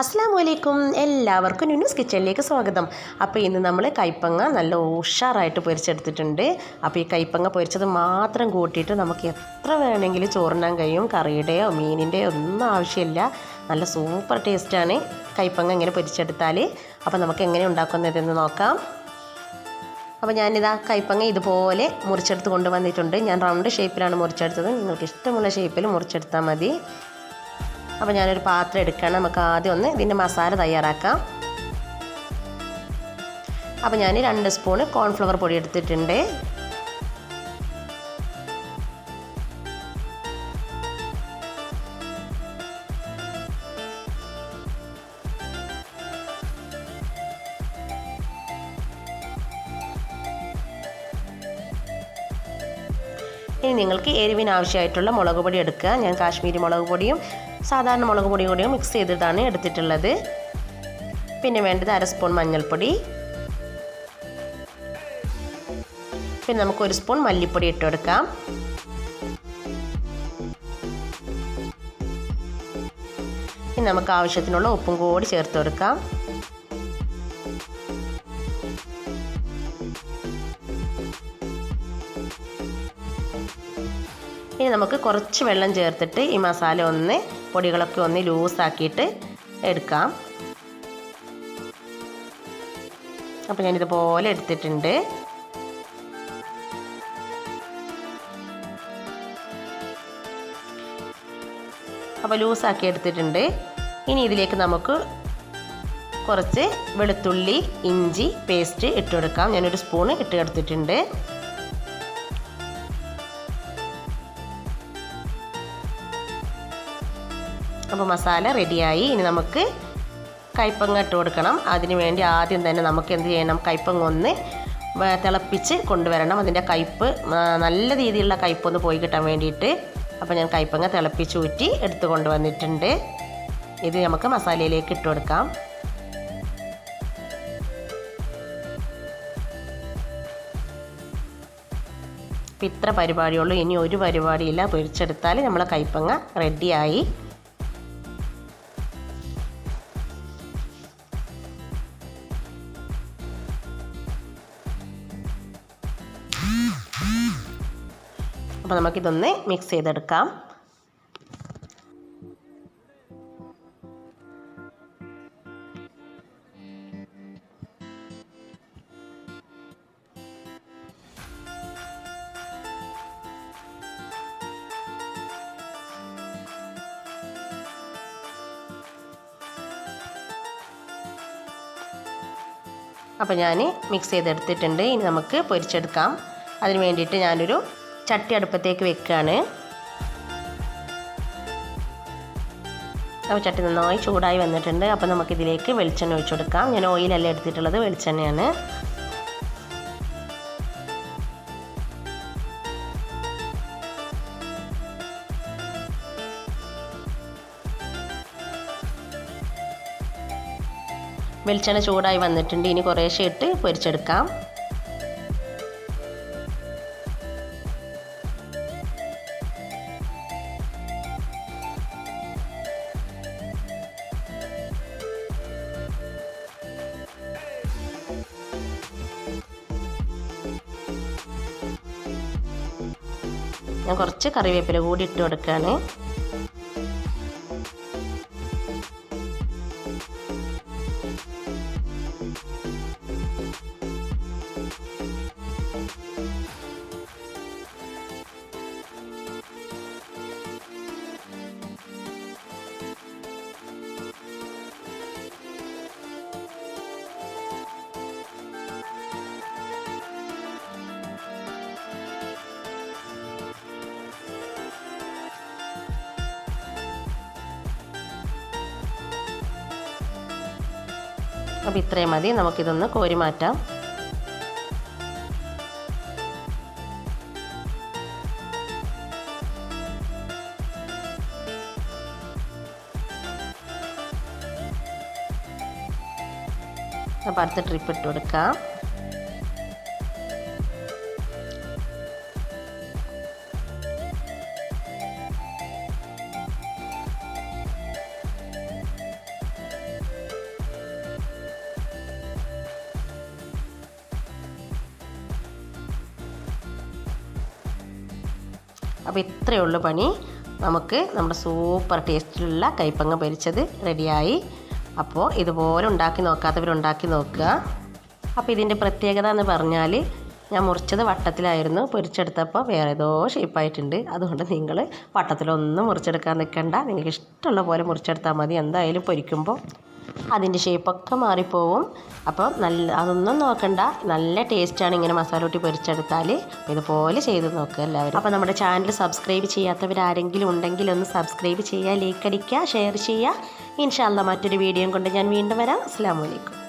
അസ്സാം വലൈക്കും എല്ലാവർക്കും ന്യൂസ് കിച്ചണിലേക്ക് സ്വാഗതം. അപ്പോൾ ഇന്ന് നമ്മൾ കൈപ്പങ്ങ നല്ല ഉഷാറായിട്ട് പൊരിച്ചെടുത്തിട്ടുണ്ട്. അപ്പോൾ ഈ കൈപ്പങ്ങ പൊരിച്ചത് മാത്രം കൂട്ടിയിട്ട് നമുക്ക് എത്ര വേണമെങ്കിലും ചോറിനാൻ കഴിയും കറിയുടെയോ മീനിന്റെയോ ഒന്നും ആവശ്യമില്ല. നല്ല സൂപ്പർ ടേസ്റ്റാണ് കൈപ്പങ്ങ ഇങ്ങനെ പൊരിച്ചെടുത്താൽ അപ്പോൾ നമുക്ക് എങ്ങനെ ഉണ്ടാക്കുന്നതെന്ന് നോക്കാം. അപ്പോൾ ഞാനിതാ കൈപ്പങ്ങ ഇതുപോലെ മുറിച്ചെടുത്ത് കൊണ്ടുവന്നിട്ടുണ്ട്. ഞാൻ റൗണ്ട് ഷേപ്പിലാണ് മുറിച്ചെടുത്തത്. നിങ്ങൾക്ക് ഇഷ്ടമുള്ള ഷേപ്പിൽ മുറിച്ചെടുത്താൽ മതി. അപ്പോൾ ഞാനൊരു പാത്രം എടുക്കുകയാണ് നമുക്ക് ആദ്യം ഒന്ന് ഇതിന്റെ മസാല തയ്യാറാക്കാം. അപ്പോൾ ഞാൻ രണ്ട് സ്പൂണ് കോൺഫ്ലവർ പൊടി എടുത്തിട്ടുണ്ട്. ഇനി നിങ്ങൾക്ക് എരിവിന് ആവശ്യമായിട്ടുള്ള മുളക് പൊടി എടുക്കുക. ഞാൻ കാശ്മീരി മുളക് പൊടിയും സാധാരണ മുളക് പൊടിയും കൂടിയും മിക്സ് ചെയ്തിട്ടാണ് എടുത്തിട്ടുള്ളത്. പിന്നെ വേണ്ടത് അര സ്പൂൺ മഞ്ഞൾപ്പൊടി. പിന്നെ നമുക്ക് ഒരു സ്പൂൺ മല്ലിപ്പൊടി ഇട്ട് ഇനി നമുക്ക് ആവശ്യത്തിനുള്ള ഉപ്പും കൂടി ചേർത്ത് കൊടുക്കാം. ഇനി നമുക്ക് കുറച്ച് വെള്ളം ചേർത്തിട്ട് ഈ മസാല ഒന്ന് പൊടികളൊക്കെ ഒന്ന് ലൂസാക്കിയിട്ട് എടുക്കാം. അപ്പോൾ ഞാനിതുപോലെ എടുത്തിട്ടുണ്ട്. അപ്പോൾ ലൂസാക്കി എടുത്തിട്ടുണ്ട്. ഇനി ഇതിലേക്ക് നമുക്ക് കുറച്ച് വെളുത്തുള്ളി ഇഞ്ചി പേസ്റ്റ് ഇട്ട് ഞാനൊരു സ്പൂണ് ഇട്ട് എടുത്തിട്ടുണ്ട്. അപ്പോൾ മസാല റെഡിയായി ഇനി നമുക്ക് കയ്പങ്ങ ഇട്ട് കൊടുക്കണം. അതിന് വേണ്ടി ആദ്യം തന്നെ നമുക്ക് എന്ത് ചെയ്യണം? കയ്പങ്ങ ഒന്ന് തിളപ്പിച്ച് കൊണ്ടുവരണം. അതിന്റെ കയ്പ്പ് നല്ല രീതിയിലുള്ള കയ്പ്പൊന്ന് പോയി കിട്ടാൻ വേണ്ടിയിട്ട് അപ്പോൾ ഞാൻ കയ്പങ്ങ തിളപ്പിച്ച് ഊറ്റി എടുത്ത് കൊണ്ടുവന്നിട്ടുണ്ട്. ഇത് നമുക്ക് മസാലയിലേക്ക് ഇട്ട് കൊടുക്കാം. ഇത്ര പരിപാടിയുള്ളൂ. ഇനി ഒരു പരിപാടിയില്ല. പൊരിച്ചെടുത്താൽ നമ്മളെ കയ്പങ്ങ റെഡിയായി അപ്പോൾ നമുക്കിതൊന്ന് മിക്സ് ചെയ്തെടുക്കാം. അപ്പോൾ ഞാൻ മിക്സ് ചെയ്തെടുത്തിട്ടുണ്ട്. ഇനി നമുക്ക് പൊരിച്ചെടുക്കാം. അതിന് വേണ്ടിയിട്ട് ഞാനൊരു ചട്ടി അടുപ്പത്തേക്ക് വെക്കുകയാണ് അപ്പോൾ ചട്ടി നന്നായി ചൂടായി വന്നിട്ടുണ്ട്. അപ്പോൾ നമുക്കിതിലേക്ക് വെളിച്ചെണ്ണ ഒഴിച്ചു കൊടുക്കാം. ഞാൻ ഓയിലല്ല എടുത്തിട്ടുള്ളത്? വെളിച്ചെണ്ണയാണ്. വെളിച്ചെണ്ണ ചൂടായി വന്നിട്ടുണ്ട്. ഇനി കുറേശ്ശെ ഇട്ട് പൊരിച്ചെടുക്കാം. ഞാൻ കുറച്ച് കറിവേപ്പില കൂടി ഇട്ട് കൊടുക്കുകയാണ്. അപ്പോൾ ഇത്രയും മതി. നമുക്കിതൊന്ന് കോരി മാറ്റാം. അപ്പോൾ അടുത്ത ട്രിപ്പ് ഇട്ട് കൊടുക്കാം. അപ്പോൾ ഇത്രയേ ഉള്ളൂ പണി. നമുക്ക് നമ്മുടെ സൂപ്പർ ടേസ്റ്റിലുള്ള കൈപ്പങ്ങ പൊരിച്ചത് റെഡിയായി. അപ്പോൾ ഇതുപോലെ ഉണ്ടാക്കി നോക്കാത്തവർ ഉണ്ടാക്കി നോക്കുക. അപ്പോൾ ഇതിന്റെ പ്രത്യേകത എന്ന് പറഞ്ഞാൽ ഞാൻ മുറിച്ചത് വട്ടത്തിലായിരുന്നു. പൊരിച്ചെടുത്തപ്പോൾ വേറെ ഏതോ ഷേപ്പായിട്ടുണ്ട് അതുകൊണ്ട് നിങ്ങൾ വട്ടത്തിലൊന്നും മുറിച്ചെടുക്കാൻ നിൽക്കണ്ട. നിങ്ങൾക്ക് ഇഷ്ടമുള്ള പോലെ മുറിച്ചെടുത്താൽ മതി. എന്തായാലും പൊരിക്കുമ്പോൾ അതിന്റെ ഷേപ്പൊക്കെ മാറിപ്പോവും. അപ്പോൾ നല്ല അതൊന്നും നോക്കണ്ട. നല്ല ടേസ്റ്റാണ് ഇങ്ങനെ മസാല കൂട്ടി പൊരിച്ചെടുത്താൽ. ഇതുപോലെ ചെയ്ത് നോക്കുക എല്ലാവരും. അപ്പോൾ നമ്മുടെ ചാനൽ സബ്സ്ക്രൈബ് ചെയ്യാത്തവരാരെങ്കിലും ഉണ്ടെങ്കിൽ ഒന്ന് സബ്സ്ക്രൈബ് ചെയ്യുക ലൈക്ക് അടിക്കുക ഷെയർ ചെയ്യുക. ഇൻഷാല്ല മറ്റൊരു വീഡിയോയും കൊണ്ട് ഞാൻ വീണ്ടും വരാം. അസ്സാം വലൈക്കും